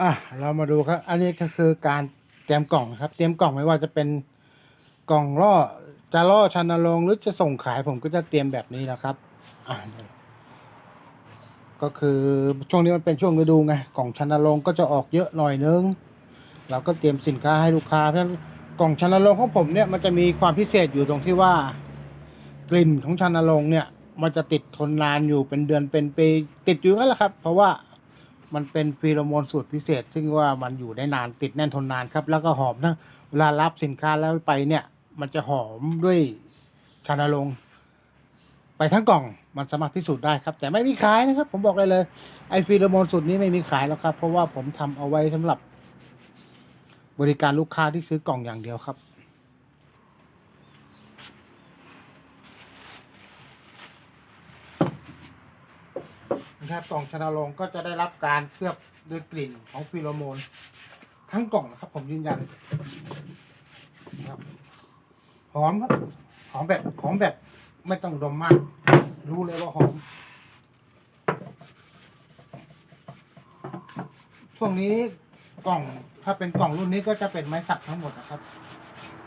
อะเรามาดูครับ อันนี้ก็คือการเตรียมกล่องนะครับ เตรียมกล่องไม่ว่าจะเป็นกล่องล่อจะล่อชันลงหรือจะส่งขายผมก็จะเตรียมแบบนี้นะครับอ่าก็คือช่วงนี้มันเป็นช่วงฤดูไงกล่องชันลงก็จะออกเยอะหน่อยนึงเราก็เตรียมสินค้าให้ลูกค้าเพราะฉะนั้นกล่องชันลงของผมเนี่ยมันจะมีความพิเศษอยู่ตรงที่ว่ากลิ่นของชันลงเนี่ยมันจะติดทนนานอยู่เป็นเดือนเป็นปีติดอยู่นั่นแหละครับ เพราะว่า มันเป็นฟีโรโมนสูตรพิเศษ ซึ่งว่ามันอยู่ได้นานติดแน่นทนนานครับ แล้วก็หอมนะเวลารับสินค้าแล้วไปเนี่ย มันจะหอมด้วยชันลง ไปทั้งกล่องมันสามารถพิสูจน์ได้ครับ แต่ไม่มีขายนะครับ ผมบอกเลยเลยไอฟีโรโมนสูตรนี้ไม่มีขายแล้วครับ เพราะว่าผมทำเอาไว้สำหรับบริการลูกค้าที่ซื้อกล่องอย่างเดียวครับ นะครับกล่องชนาลงก็จะได้รับการเคลือบด้วยกลิ่นของฟีโรโมน ทั้งกล่องนะครับผมยืนยันนะครับหอมครับหอมแบบหอมแบบไม่ต้องดมมาก รู้เลยว่าหอม ช่วงนี้กล่องถ้าเป็นกล่องรุ่นนี้ก็จะเป็นไม้สักทั้งหมดนะครับ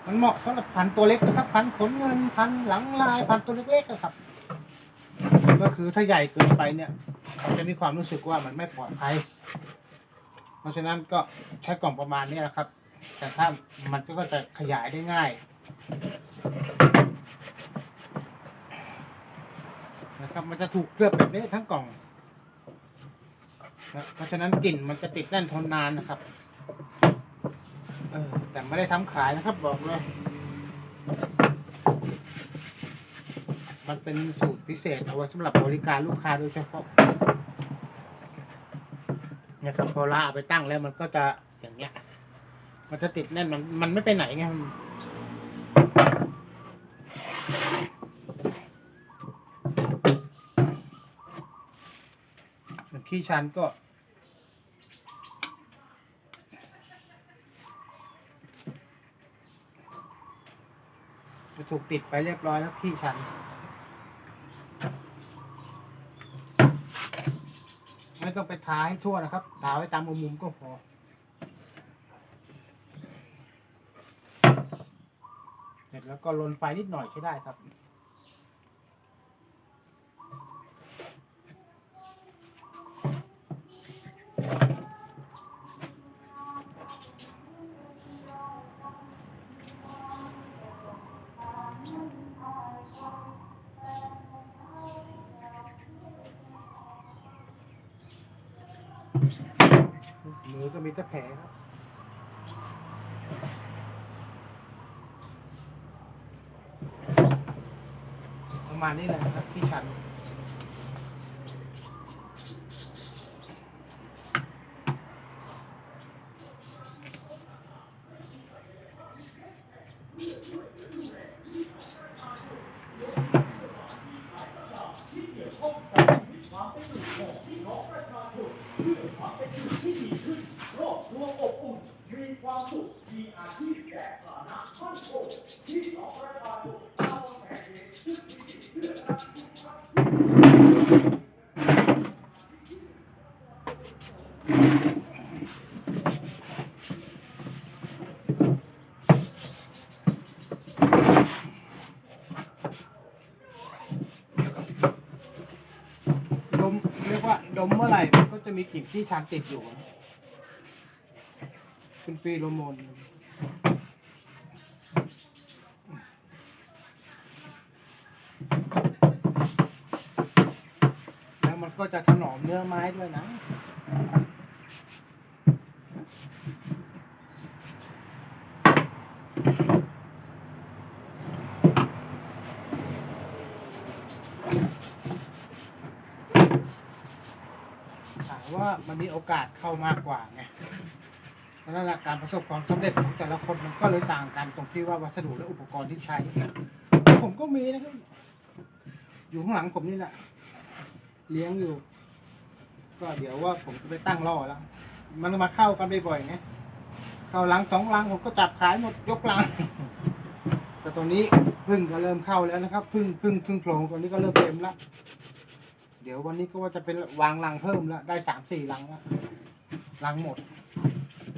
มันเหมาะสำหรับพันตัวเล็กนะครับ พันขนเงินพันหลังลายพันตัวเล็กๆนะครับ ก็คือถ้าใหญ่เกินไปเนี่ย จะมีความรู้สึกว่ามันไม่ปลอดภัย เพราะฉะนั้นก็ใช้กล่องประมาณนี้นะครับ แต่ถ้ามันก็จะขยายได้ง่ายนะครับมันจะถูกเคลือบแบบนี้ทั้งกล่องนะเพราะฉะนั้นกลิ่นมันจะติดแน่นทนนานนะครับเออแต่ไม่ได้ทำขายนะครับบอกเลย มันเป็นสูตรพิเศษเอาไว้สำหรับบริการลูกค้าโดยเฉพาะ นี่ยครับพอลาเอาไปตั้งแล้วมันก็จะอย่างเงี้ย มันจะติดแน่นมันมันไม่ไปไหนไงขี้ชันก็จะถูกติดไปเรียบร้อยแล้วขี้ชัน ไม่ต้องไปทาให้ทั่วนะครับทาไว้ตามมุมก็พอเสร็จแล้วก็ลนไฟนิดหน่อยใช้ได้ครับ มือก็มีแต่แผลครับ ประมาณ นี้แหละครับที่ชัน ครอบครัวอบอุ่น มีความสุข มีอาชีพและฐานะมั่นคงที่น้องประชาชนชาวแผ่นดินซึ่งมีเพื่อรักทุกท่าน ดมเรียกว่า ดมเมื่อไหร่มันก็จะมีกลิ่นที่ชันติดอยู่เป็นฟีโรโมนแล้วมันก็จะถนอมเนื้อไม้ด้วยนะ ถาามันมีโอกาสเข้ามากกว่าไงเพราะนั้นแหละการประสบความสำเร็จของแต่ละคนมันก็เลยต่างกันตรงที่ว่าวัสดุและอุปกรณ์ที่ใช้ ผมก็มีนะครับ อยู่ข้างหลังผมนี่แหละเลี้ยงอยู่ ก็เดี๋ยวว่าผมจะไปตั้งล่อแล้ว มันมาเข้ากันบ่อยๆไงเข้าหลังสองหลังผมก็จับขายหมดยกหลังแต่ตรงนี้พึ่งก็เริ่มเข้าแล้วนะครับ พึ่งพึ่งพึ่งโพรงตัวนี้ก็เริ่มเต็มแล้ว เดี๋ยววันนี้ก็ว่าจะเป็นวางรังเพิ่มแล้ว ได้สามสี่รังแล้วรังหมด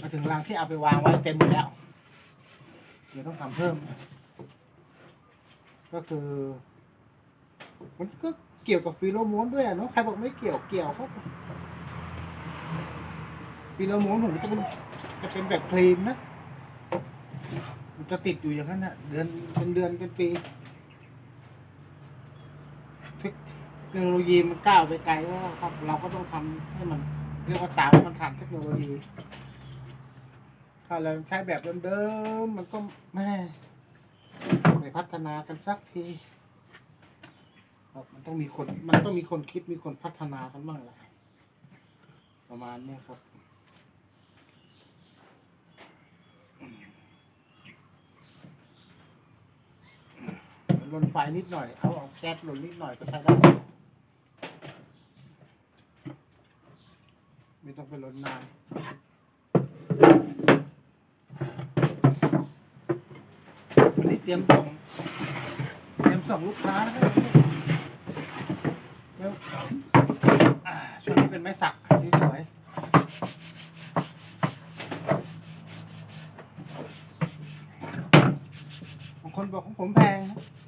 มาถึงรังที่เอาไปวางไว้เต็มหมดแล้ว เดี๋ยวต้องทำเพิ่ม ก็คือ มันก็เกี่ยวกับฟีโรโมนด้วยเนาะใครบอกไม่เกี่ยวเกี่ยวครับฟีโรโมนผมจะเป็นจะเป็นแบบคลีนนะมันจะติดอยู่อย่างนั้นนะเดือนเป็นเดือนเป็นปีเทค ทคโนโลยีมันก้าวไปไกลแล้วครับ เราก็ต้องทำให้มันเรียกว่าตามมันทันเทคโนโลยี ถ้าเราใช้แบบเดิมๆมันก็แม่ไม่พัฒนากันสักทีครับมันต้องมีคน มันต้องมีคนคิดมีคนพัฒนากันบ้างแหละประมาณนี้ครับลนไฟนิดหน่อย เอาเอาแก๊สลนนิดหน่อยก็ใช้ได้ ไม่ต้องไปลนนานวันนี้เตรียมส่งเตรียมส่งลูกค้านะครับแล้วช่วงนี้เป็นไม้สักที่สวยบางคนบอกของผมแพง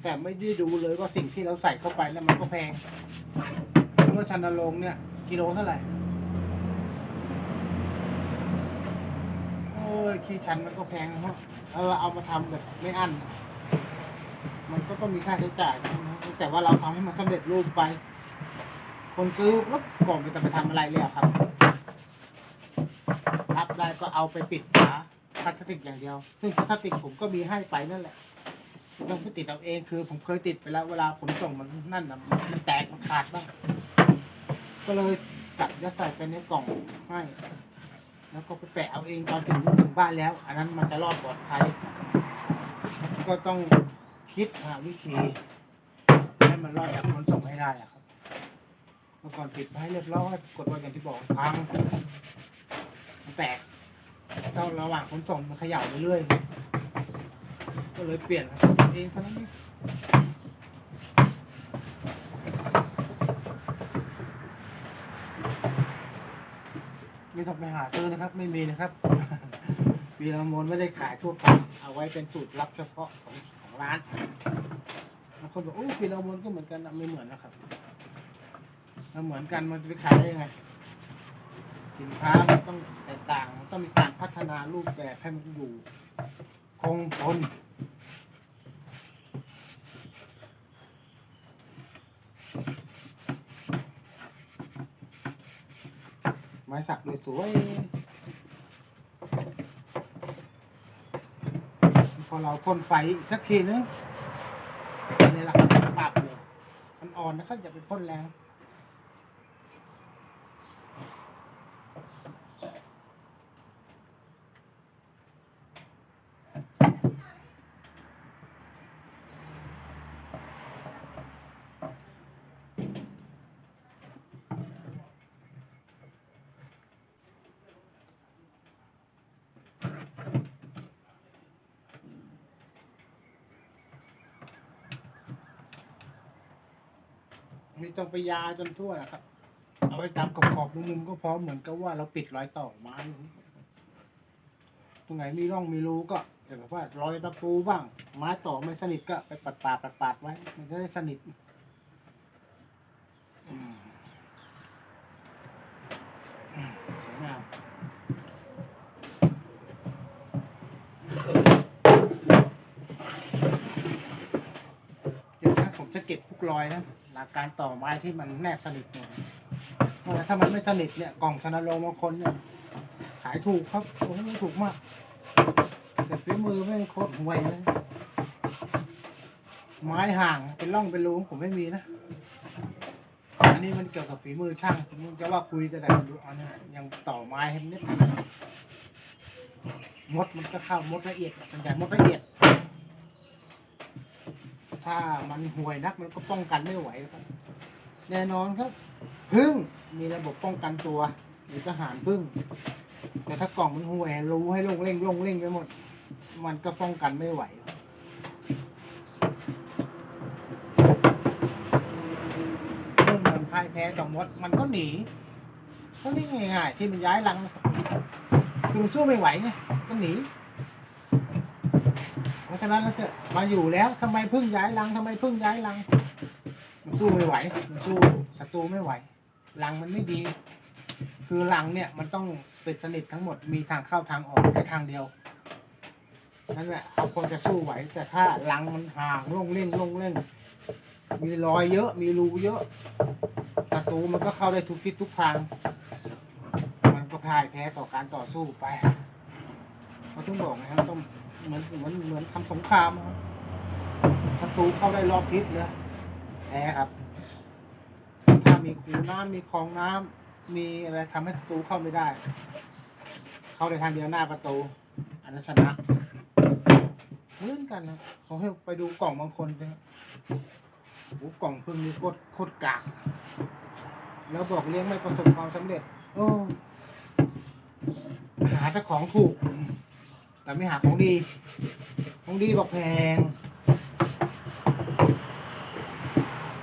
แต่ไม่ได้ดูเลยว่าสิ่งที่เราใส่เข้าไปแล้วมันก็แพงเมื่อชันนรงเนี่ย กิโลเท่าไหร่ โอ้ย ขี้ชั้นมันก็แพงนะครับแล้วเราเอามาทำแบบไม่อั้น มันก็ต้องมีค่าใช้จ่ายนะแต่ว่าเราทำให้มันสำเร็จรูปไป คนซื้อแล้วก่อนมันจะไปทำอะไรเลยอะครับรับได้ก็เอาไปปิดฝาพลาสติกอย่างเดียว ซึ่งพลาสติกผมก็มีให้ไปนั่นแหละต้องไปติดเอาเองคือ ผมเคยติดไปแล้วเวลาผมส่งมันนั่นนะมันแตกมันขาดบ้าง ก็เลยจับยัดใส่ไปในกล่องให้ แล้วก็ไปแปะเอาเองตอนถึงถึงบ้านแล้ว อันนั้นมันจะรอดปลอดภัย ก็ต้องคิดหาวิธีให้มันรอดจากขนส่งให้ได้อะครับเมื่อก่อนติดไปให้เรียบร้อยกดไว้อย่างที่บอกพังแตกต้องระหว่างขนส่งมันเขย่าเรื่อยๆก็เลยเปลี่ยนเองเท่านั้นเอง ไม่ต้องไปหาซื้อนะครับ ไม่มีนะครับวีรามนไม่ได้ขายทั่วไปเอาไว้เป็นสูตรลับเฉพาะของของร้านบางคนบอกโอ้วีรามนก็เหมือนกันนะไม่เหมือนนะครับถ้าเหมือนกันมันจะไปขายได้ยังไง สินค้ามันต้องแตกต่างต้องมีการพัฒนารูปแบบให้มันอยู่ คงทน ไม้สักเลยสวยพอเราพ่นไฟสักทีนึงนี่แหละครับปรับเลยมันอ่อนนะครับอย่าไปพ่นแรง ไม่ต้องไปยาจนทั่วนะครับ เอาไว้ตามขอบขอบๆมุมๆก็พอเหมือนกับว่าเราปิดรอยต่อไม้ตรงไหนมีร่องมีรูก็อย่างแบบว่ารอยตะปูบ้าง ไม้ต่อไม่สนิทก็ไปปัดปาดปัดปาดๆไว้ มันจะได้สนิทสวยงามเดี๋ยวนะผมจะเก็บทุกรอยนะ หลักการต่อไม้ที่มันแนบสนิทเนี่ยเพราะว่าถ้ามันไม่สนิทเนี่ยกล่องชนะโลบางคนเนี่ยขายถูกครับโอ้โหถูกมากแต่ฝีมือไม่โคตรห่วยเลยไม้ห่างเป็นร่องเป็นรูผมไม่มีนะ อันนี้มันเกี่ยวกับฝีมือช่างผมจะว่าคุยแต่ไหนไม่รู้อันนี้ยังต่อไม้ให้มันนิดมดมันก็เข้ามดละเอียดส่วนใหญ่มดละเอียด ถ้ามันห่วยนักมันก็ป้องกันไม่ไหวครับ แน่นอนครับพึ่งมีระบบป้องกันตัวหรือทหารพึ่ง แต่ถ้ากล่องมันห่วยรู้ให้ลงเร่งลงเร่งไปหมด มันก็ป้องกันไม่ไหวเมื่อมันพ่ายแพ้ต่อมด มันก็หนีก็นี่ง่ายๆที่มันย้ายรังคือมันสู้ไม่ไหวไงก็หนี ราะฉะนั้นเราจะมาอยู่แล้วทำไมเพิ่งย้ายรังทำไมเพิ่งย้ายรัง มันสู้ไม่ไหว มันสู้ศัตรูไม่ไหวรังมันไม่ดี คือรังเนี่ยมันต้องปิดสนิททั้งหมดมีทางเข้าทางออกแค่ทางเดียวนั่นแหละเอาคนจะสู้ไหว แต่ถ้ารังมันห่างลงเล่งลงเล่งมีรอยเยอะ มีรูเยอะศัตรูมันก็เข้าได้ทุกทิศทุกทาง มันก็พ่ายแพ้ต่อการต่อสู้ไปเขาต้องบอกนะครับต้อง เหมือนเหมือนเหมือนทำสงครามอะศัตรูเข้าได้รอบทิศเลยแพ้ครับ ถ้ามีคูน้ำมีคลองน้ำมีอะไรทำให้ศัตรูเข้าไม่ได้ เข้าในทางเดียวหน้าประตู อันนั้นชนะเหมือนกันนะขาให้ไปดูกล่องบางคนนะโอ้กล่องพึ่งนี่โคตรโคตรกากแล้วบอกเลี้ยงไม่ประสบความสำเร็จ โอ้หาแต่ของถูก แต่ไม่หาของดี ของดีบอกแพง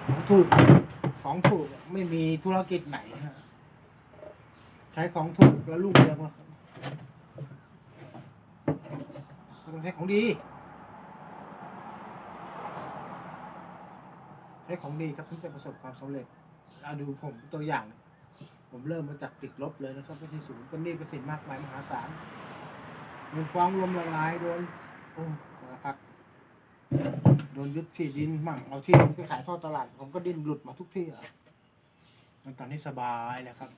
ของถูก ของถูกไม่มีธุรกิจไหน ใช้ของถูกแล้วลูกเรืองหรอกครับต้องใช้ของดี ใช้ของดีครับถึงจะประสบความสำเร็จเราดูผมตัวอย่าง ผมเริ่มมาจากติดลบเลยนะครับไม่ใช่ศูนย์เป็นหนี้เป็นสินมากมายมหาศาล เงินฟ้องรวมละลายโดนโอ้สารพัดโดนยึดที่ดินมั่งเอาที่ดินไปขายท่อตลาด ผมก็ดิ้นหลุดมาทุกที่อะมันตอนนี้สบายแล้วครับ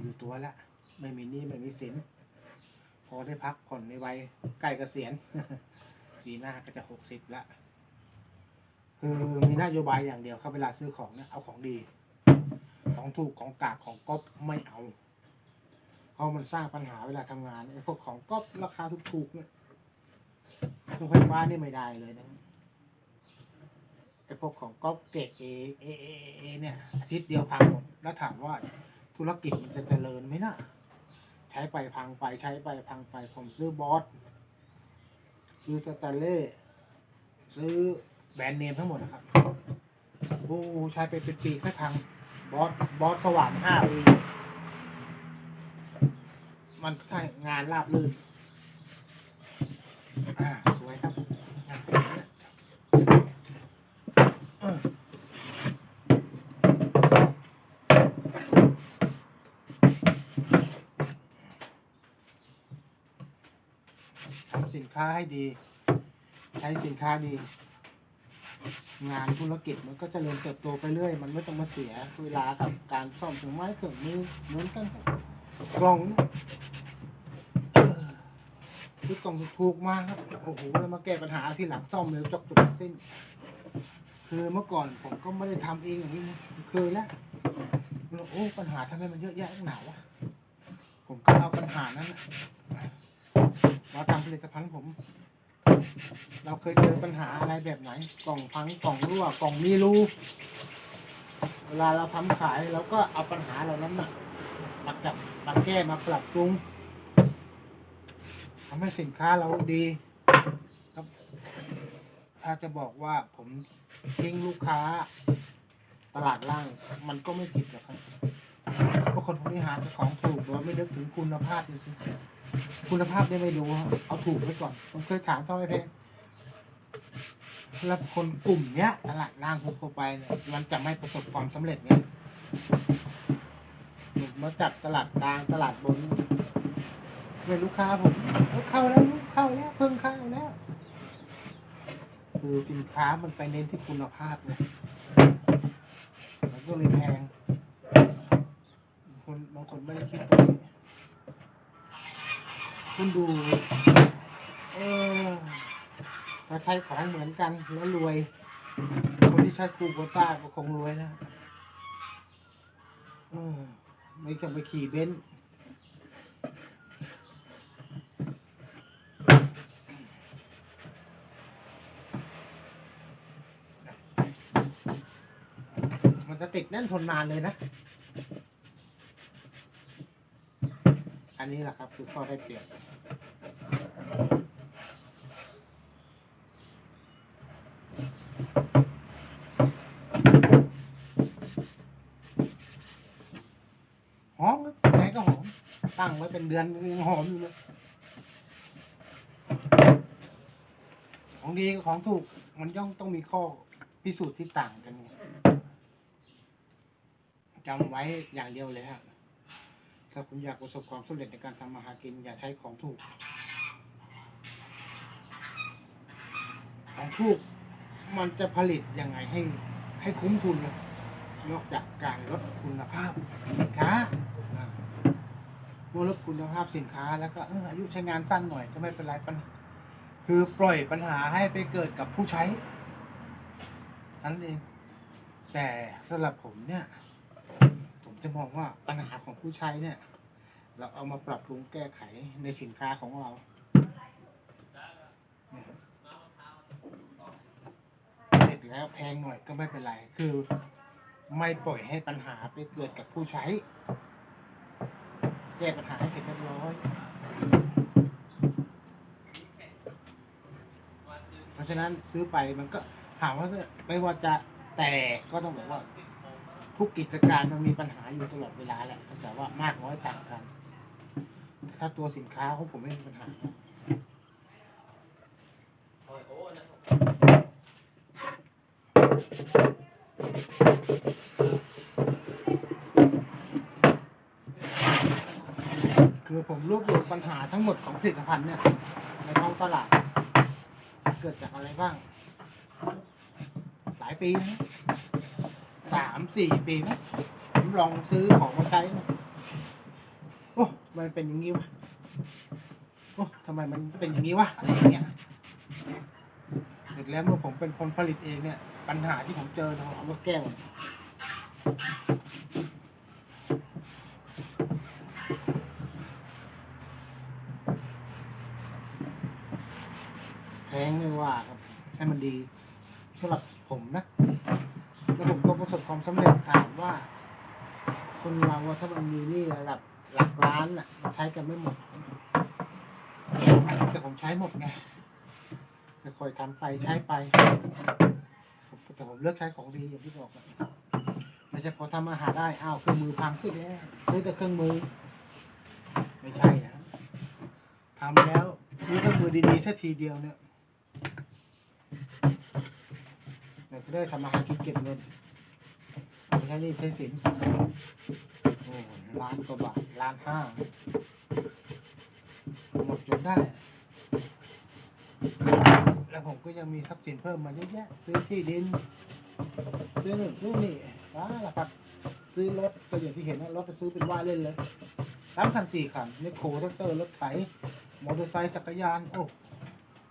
อยู่ตัวแล้วไม่มีหนี้ไม่มีสิน พอได้พักผ่อนในวัยใกล้เกษียณปีหน้าก็จะหกสิบละคือมีนโยบายอย่างเดียวครับเวลาซื้อของเนี่ยเอาของดี ของถูกของกากของก๊อปไม่เอา เพราะมันสร้างปัญหาเวลาทำงานไอ้พวกของก๊อปราคาถูกๆเนี่ยเครื่องไฟฟ้านี่ไม่ได้เลยนะไอ้พวกของก๊อปเกรดเอเอเอเอเนี่ยอาทิตย์เดียวพังหมดแล้วถามว่าธุรกิจมันจะเจริญไหมนะใช้ไปพังไปใช้ไปพังไปผมซื้อบอสซื้อสตนเล่ซื้อแบรนด์เนมทั้งหมดนะครับโอ้ใช้ไปเป็นปีแค่พังบอสบอสสว่างห้าปี มันก็ใช่งานราบรื่นอ่าสวยครับทำสินค้าให้ดี ใช้สินค้าดี งานธุรกิจมันก็จเจริญเติบโตไปเรื่อย มันไม่ต้องมาเสียเวลากับการซ่อมเครื่องไม้เครื่องมือเหมือนกันครับกล่องนี่ คือกล่องถูกมากครับโอ้โหแล้วมาแก้ปัญหาที่หลังซ่อมเร็วจบจบสิ้น คือเมื่อก่อนผมก็ไม่ได้ทำเองอย่างนี้นะเคยแล้วโอ้ปัญหาทำไมมันเยอะแยะหนาวะผมก็เอาปัญหานั้นมาทำผลิตภัณฑ์ผม เราเคยเจอปัญหาอะไรแบบไหน กล่องพังกล่องรั่วกล่องมีรูเวลาเราทำขายเราก็เอาปัญหาเหล่านั้นนะมาจับมาแก้มาปรับปรุงำให้สินค้าเราดีครับ ถ้าจะบอกว่าผมทิ้งลูกค้า ตลาดล่างมันก็ไม่ผิดหรอกครับเพราะคนพวกนี้หาแต่ของถูกโดยไม่นึกถึงคุณภาพจริงๆคุณภาพเนี่ยไม่ดูครับเอาถูกไว้ก่อน ผมเคยถามเท่าไหร่เพงแล้วคนกลุ่มเนี้ย ตลาดล่างทั่วไปเนี่ยมันจะไม่ประสบความสำเร็จเนี่ยผมมาจับตลาดกลางตลาดบน เป็นลูกค้าผมเข้าแล้วเข้าแล้วเพิ่งเข้าแล้วคือสินค้ามันไปเน้นที่คุณภาพเลยมันก็เลยแพงคนบางคนไม่ได้คิดตรงนี้คุณดู เออถ้าใช้ของเหมือนกันแล้วรวย คนที่ใช้คูโบต้าก็คงรวยนะเออไม่จะไปขี่เบนซ์มันจะ ติดแน่นทนนานเลยนะ อันนี้แหละครับ คือข้อได้เปรียบหอมครับยังไงก็หอม ตั้งไว้เป็นเดือนยังหอมอยู่เลยของดีกับของถูกมันย่อมต้องมีข้อพิสูจน์ที่ต่างกัน จำไว้อย่างเดียวเลยครับถ้าคุณอยากประสบความสำเร็จในการทำมาหากินอย่าใช้ของถูก ของถูกมันจะผลิตยังไงให้ให้คุ้มทุนนะนอกจากการลดคุณภาพสินค้าเมื่อลดคุณภาพสินค้าแล้วก็อายุใช้งานสั้นหน่อยก็ไม่เป็นไรปัญคือปล่อยปัญหาให้ไปเกิดกับผู้ใช้นั่นเองแต่สำหรับผมเนี่ย จะมองว่าปัญหาของผู้ใช้เนี่ย เราเอามาปรับปรุงแก้ไขในสินค้าของเราเสร็จแล้วแพงหน่อยก็ไม่เป็นไร คือไม่ปล่อยให้ปัญหาไปเกิดกับผู้ใช้ แก้ปัญหาให้เสร็จเรียบร้อย เพราะฉะนั้นซื้อไปมันก็ถามว่าไม่ว่าจะแต่ก็ต้องบอกว่า ทุกกิจการมันมีปัญหาอยู่ตลอดเวลาแหละแต่ว่ามากน้อยต่างกัน ถ้าตัวสินค้าของผมไม่มีปัญหาคือผมรวบรวมปัญหาทั้งหมดของผลิตภัณฑ์เนี่ย ในท้องตลาด เกิดจากอะไรบ้าง หลายปีนะ สามสี่ปีนะผมลองซื้อของมาใช้นะโอ้มันเป็นอย่างนี้วะโอ้ทำไมมันเป็นอย่างนี้วะอะไรอย่างเงี้ยเสร็จแล้วเมื่อผมเป็นคนผลิตเองเนี่ย ปัญหาที่ผมเจอเราเอามาแก้หมดแพงไม่ว่าครับให้มันดีสำหรับผมนะแล้วผม ประสบความสำเร็จถามว่า คนเราถ้ามันมีนี่ระดับหลักล้านอะมันใช้กันไม่หมด แต่ผมใช้หมดไงจะคอยทำไปใช้ไปแต่ผมเลือกใช้ของดีอย่างที่บอกอะไม่ใช่พอทำอาหารได้อ้าวเครื่องมือพังขึ้นแล้วซื้อแต่เครื่องมือ ไม่ใช่นะทำแล้วซื้อเครื่องมือดีๆสักทีเดียวเนี่ยเราจะได้ทำมาหารกินเก็บเงิน ใช่หนี่ใช้สินโอ้ล้านกว่าบาทล้านห้าหมดจนได้ แล้วผมก็ยังมีทรัพย์สินเพิ่มมาเยอะแยะ ซื้อที่ดิน ซื้อหนู่นซื้อนี่ว้าละครับ ซื้อรถก็อย่างที่เห็นนะรถจะซื้อเป็นว่าเล่นเลยสามคันสี่คันนี่โคท็กเตอร์รถไถ มอเตอร์ไซค์จักรยาน โอ้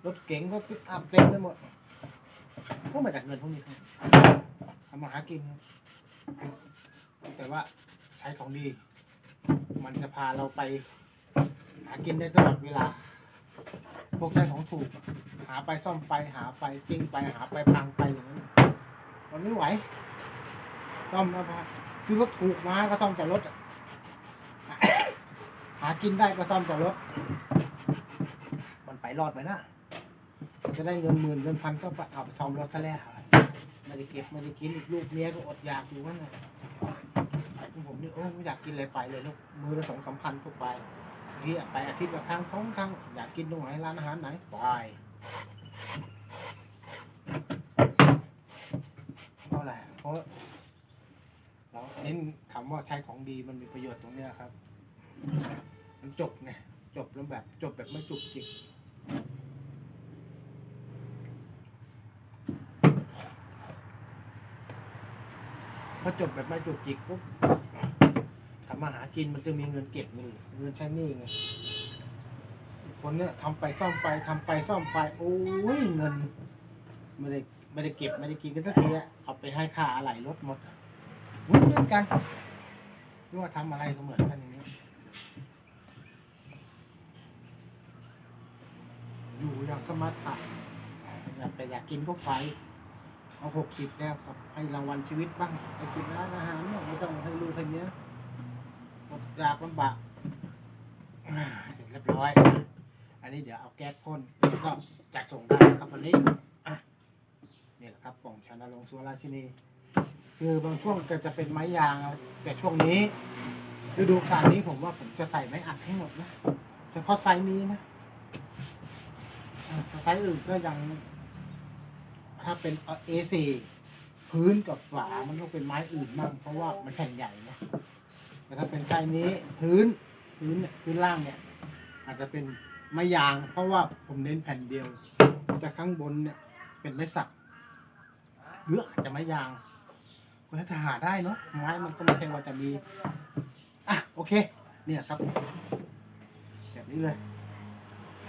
รถเก๋งรถปิกอัพเต็มไปหมด ก็มาจากเงินพวกนี้ครับทำมาหากินครับ แต่ว่าใช้ของดี มันจะพาเราไป หากินได้ตลอดเวลา พวกใช้ของถูก หาไปซ่อมไปหาไปจิ้งไปหาไปพังไปอย่างนั้นมันไม่ไหวซ่อมมาพาซื้อรถถูกมาก็ซ่อมแต่รถหากินได้ก็ซ่อมแต่รถ มันไปรอดไหมนะจะได้เงินหมื่นเงินพันก็ไปเอาไปซ่อมรถซะแล้วไม่ได้เก็บไม่ได้กินอีกลูกเมียก็อดอยากอยู่นั่นน่ะ นี่โอ้ไม่อยากกินอะไรไปเลยลูกมือละสองสามพันก็ไปนี่ไปอาทิตย์ละครั้งสองครั้งอยากกินตรงไหนร้านอาหารไหนไปเพราะอะไรเพราะเราเน้นคำว่าใช้ของดีมันมีประโยชน์ตรงเนี้ยครับ มันจบไงจบแล้วแบบจบแบบไม่จุกจิกพอจบแบบไม่จุกจิกปุ๊บ มาหากินมันจะมีเงินเก็บเงินเงินใช้หนี้ไงคนเนี้ยทำไปซ่อมไปทำไปซ่อมไป โอ้ยเงินไม่ได้ไม่ได้เก็บไม่ได้กินกันสักทีอะเอาไปให้ค่าอะไรรถหมดเหมือนกันไม่ว่าทำอะไรก็เหมือนกันอย่างนี้อยู่อย่างสมถะอยากแต่อยากกินก็ไปเอาหกสิบแล้วครับ ให้รางวัลชีวิตบ้างไปกินร้านอาหารบ้าไม่ต้องให้ลูกให้เนี้ย ยากลำบากเสร็จเรียบร้อย อันนี้เดี๋ยวเอาแก๊สพ่นก็จัดส่งได้ครับวันนี้อะนี่แหละครับกล่องชานาลงสุวราชินี คือบางช่วงก็จะเป็นไม้ยางแต่ช่วงนี้ฤดูกาลนี้ผมว่าผมจะใส่ไม้อัดให้หมดนะเฉพาะไซส์นี้นะไซส์อื่นก็ยัง ถ้าเป็นเอซีพื้นกับฝามันต้องเป็นไม้อื่นบ้างเพราะว่ามันแผ่นใหญ่นะ แต่ถ้าเป็นไซส์นี้พื้นพื้นเนี่ยพื้นล่างเนี่ย อาจจะเป็นไม้ยาง เพราะว่าผมเน้นแผ่นเดียว แต่ข้างบนเนี่ยเป็นไม้สักหรืออาจจะไม้ยางก็ถ้าจะหาได้เนาะไม้มันก็ไม่ใช่ว่าจะมีอะโอเค เนี่ยครับ แบบนี้เลย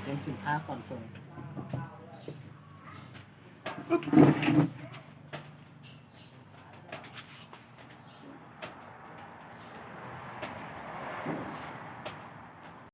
เตรียมสินค้าก่อนส่งอึ๊บ